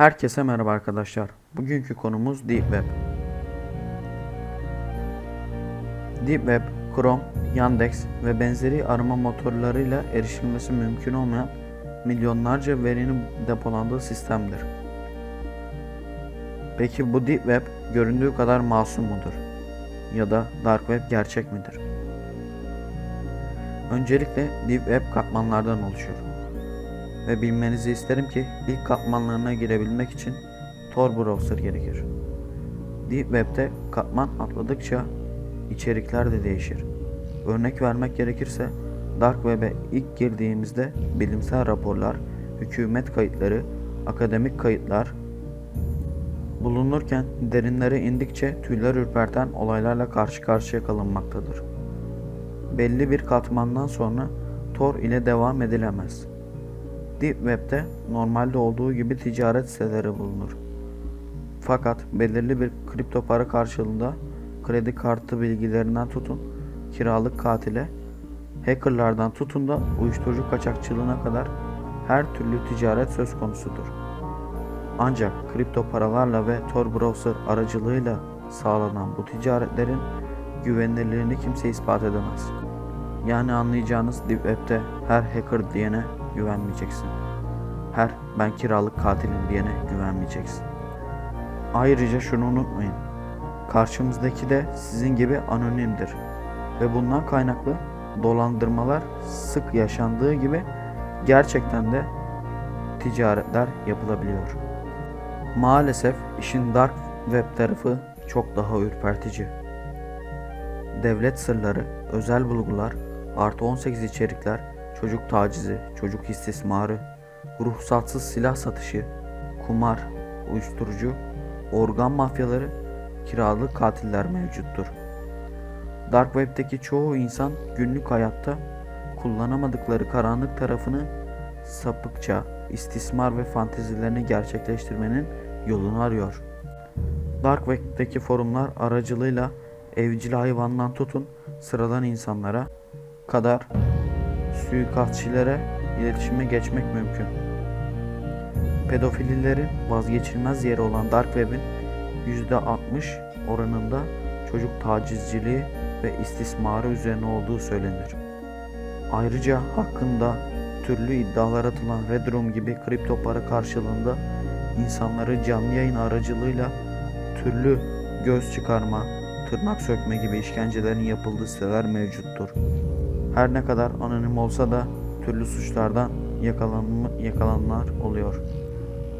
Herkese merhaba arkadaşlar. Bugünkü konumuz Deep Web. Deep Web, Chrome, Yandex ve benzeri arama motorlarıyla erişilmesi mümkün olmayan milyonlarca verinin depolandığı sistemdir. Peki bu Deep Web göründüğü kadar masum mudur? Ya da Dark Web gerçek midir? Öncelikle Deep Web katmanlardan oluşur ve bilmenizi isterim ki ilk katmanlarına girebilmek için Tor browser gerekir. Deep Web'de katman atladıkça içerikler de değişir. Örnek vermek gerekirse Dark Web'e ilk girdiğimizde bilimsel raporlar, hükümet kayıtları, akademik kayıtlar bulunurken derinlere indikçe tüyler ürperten olaylarla karşı karşıya kalınmaktadır. Belli bir katmandan sonra Tor ile devam edilemez. Deep Web'de normalde olduğu gibi ticaret siteleri bulunur. Fakat belirli bir kripto para karşılığında kredi kartı bilgilerinden tutun kiralık katile, hackerlardan tutun da uyuşturucu kaçakçılığına kadar her türlü ticaret söz konusudur. Ancak kripto paralarla ve Tor browser aracılığıyla sağlanan bu ticaretlerin güvenilirliğini kimse ispat edemez. Yani anlayacağınız Deep Web'de her hacker diyene güvenmeyeceksin. Her ben kiralık katilim diyene güvenmeyeceksin. Ayrıca şunu unutmayın. Karşımızdaki de sizin gibi anonimdir. Ve bundan kaynaklı dolandırmalar sık yaşandığı gibi gerçekten de ticaretler yapılabiliyor. Maalesef işin dark web tarafı çok daha ürpertici. Devlet sırları, özel bulgular, artı 18 içerikler, çocuk tacizi, çocuk istismarı, ruhsatsız silah satışı, kumar, uyuşturucu, organ mafyaları, kiralık katiller mevcuttur. Dark Web'deki çoğu insan günlük hayatta kullanamadıkları karanlık tarafını sapıkça, istismar ve fantezilerini gerçekleştirmenin yolunu arıyor. Dark Web'deki forumlar aracılığıyla evcil hayvandan tutun sıradan insanlara kadar suikastçilere iletişime geçmek mümkün. Pedofililerin vazgeçilmez yeri olan Dark Web'in %60 oranında çocuk tacizciliği ve istismarı üzerine olduğu söylenir. Ayrıca hakkında türlü iddialar atılan Red Room gibi kripto para karşılığında insanları canlı yayın aracılığıyla türlü göz çıkarma, tırnak sökme gibi işkencelerin yapıldığı siteler mevcuttur. Her ne kadar anonim olsa da türlü suçlardan yakalanma, yakalananlar oluyor.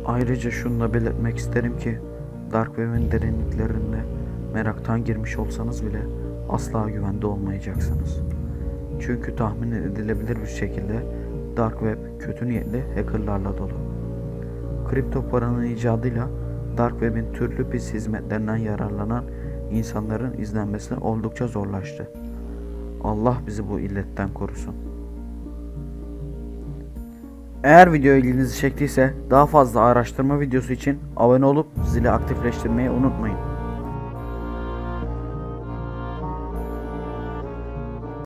Ayrıca şunu da belirtmek isterim ki Dark Web'in derinliklerinde meraktan girmiş olsanız bile asla güvende olmayacaksınız. Çünkü tahmin edilebilir bir şekilde Dark Web kötü niyetli hackerlarla dolu. Kripto paranın icadıyla Dark Web'in türlü pis hizmetlerinden yararlanan insanların izlenmesi oldukça zorlaştı. Allah bizi bu illetten korusun. Eğer video ilginizi çektiyse daha fazla araştırma videosu için abone olup zili aktifleştirmeyi unutmayın.